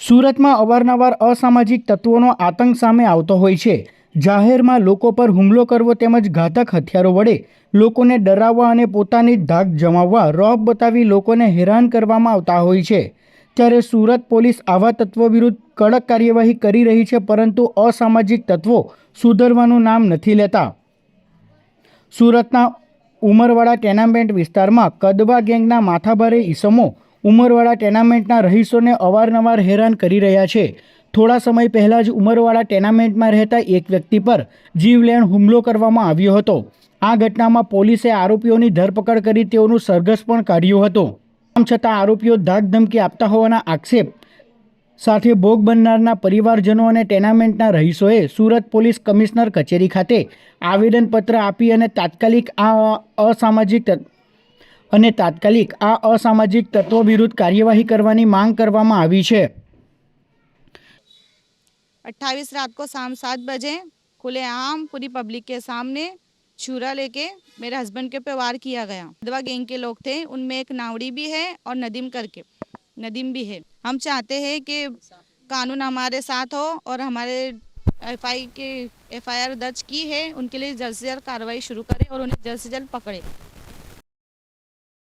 સુરતમાં અવારનવાર અસામાજિક તત્વોનો આતંક સામે આવતો હોય છે. જાહેરમાં લોકો પર હુમલો કરવો તેમજ ઘાતક હથિયારો વડે લોકોને ડરાવવા અને પોતાની ધાક જમાવવા રોબ બતાવી લોકોને હેરાન કરવામાં આવતા હોય છે. ત્યારે સુરત પોલીસ આવા તત્વો વિરુદ્ધ કડક કાર્યવાહી કરી રહી છે, પરંતુ અસામાજિક તત્વો સુધરવાનું નામ નથી લેતા. સુરતના ઉમરવાડા ટેનામેન્ટ વિસ્તારમાં કદવા ગેંગના માથાભારે ઈસમો ઉમરવાડા ટેનામેન્ટના રહીશોને અવારનવાર હેરાન કરી રહ્યા છે. થોડા સમય પહેલાં જ ઉમરવાડા ટેનામેન્ટમાં રહેતા એક વ્યક્તિ પર જીવલેણ હુમલો કરવામાં આવ્યો હતો. આ ઘટનામાં પોલીસે આરોપીઓની ધરપકડ કરી તેઓનું સરઘસ પણ કાઢ્યું હતું. આમ છતાં આરોપીઓ ધાકધમકી આપતા હોવાના આક્ષેપ સાથે ભોગ બનનારના પરિવારજનો અને ટેનામેન્ટના રહીશોએ સુરત પોલીસ કમિશનર કચેરી ખાતે આવેદનપત્ર આપી અને તાત્કાલિક આ અસામાજિક અને તાત્કાલિક આ અસામાજિક તત્વો વિરુદ્ધ કાર્યવાહી કરવાની માંગ કરવામાં આવી છે अट्ठाईस रात को शाम सात बजे खुलेआम पूरी पब्लिक के सामने छुरा लेके मेरे हस्बैंड के पे वार किया गया दवा गैंग के लोग थे उनमें एक नावड़ी भी है और नदीम करके नदीम भी है हम चाहते हैं कि कानून हमारे साथ हो और हमारे एफ आई के एफ आई आर दर्ज की है उनके लिए जल्द से जल्द कार्रवाई शुरू करें और उन्हें जल्द से जल्द पकड़े